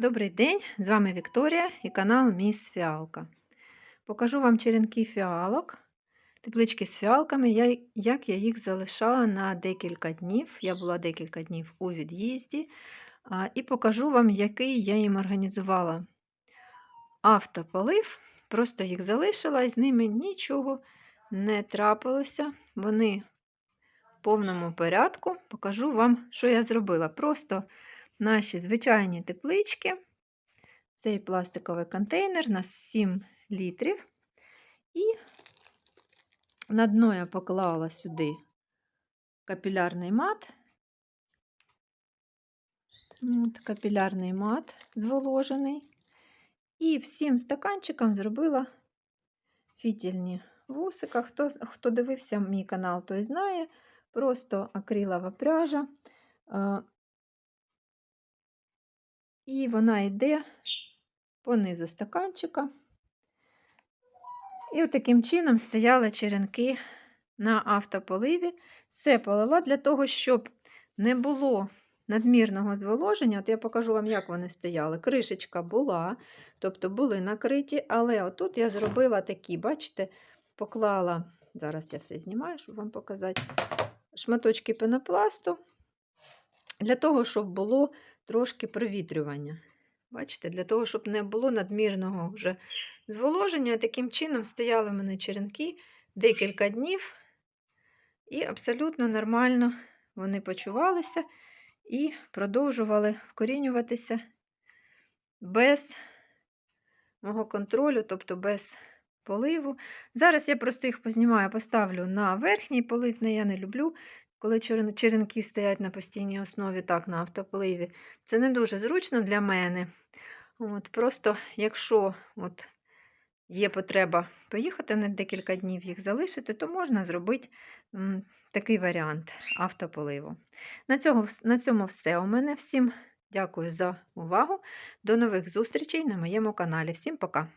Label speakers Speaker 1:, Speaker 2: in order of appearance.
Speaker 1: Добрий день! З вами Вікторія і канал Міс Фіалка. Покажу вам черенки фіалок, теплички з фіалками, як я їх залишала на декілька днів. Я була декілька днів у від'їзді. І покажу вам, який я їм організувала автополив. Просто їх залишила і з ними нічого не трапилося. Вони в повному порядку. Покажу вам, що я зробила. Просто наші звичайні теплички. Цей пластиковий контейнер на 7 літрів. І на дно я поклала сюди капілярний мат. От, капілярний мат зволожений. І всім стаканчикам зробила фітільні вусика. Хто, хто дивився мій канал, той знає. Просто акрилова пряжа. І вона йде по низу стаканчика. І таким чином стояли черенки на автополиві. Все полила для того, щоб не було надмірного зволоження. От я покажу вам, як вони стояли. Кришечка була, тобто були накриті, але отут я зробила такі, бачите, поклала, зараз я все знімаю, щоб вам показати, шматочки пенопласту, для того, щоб було трошки провітрювання. Бачите, для того, щоб не було надмірного вже зволоження. Таким чином стояли в мене черенки декілька днів, і абсолютно нормально вони почувалися і продовжували вкорінюватися без мого контролю, тобто без поливу. Зараз я просто їх познімаю, поставлю на верхній полив, я не люблю коли черенки стоять на постійній основі, так, на автополиві, це не дуже зручно для мене. От, Просто, якщо от, є потреба поїхати на декілька днів їх залишити, то можна зробити м, такий варіант автополиву. На, цього, на цьому все у мене. Всім дякую за увагу. До нових зустрічей на моєму каналі. Всім пока!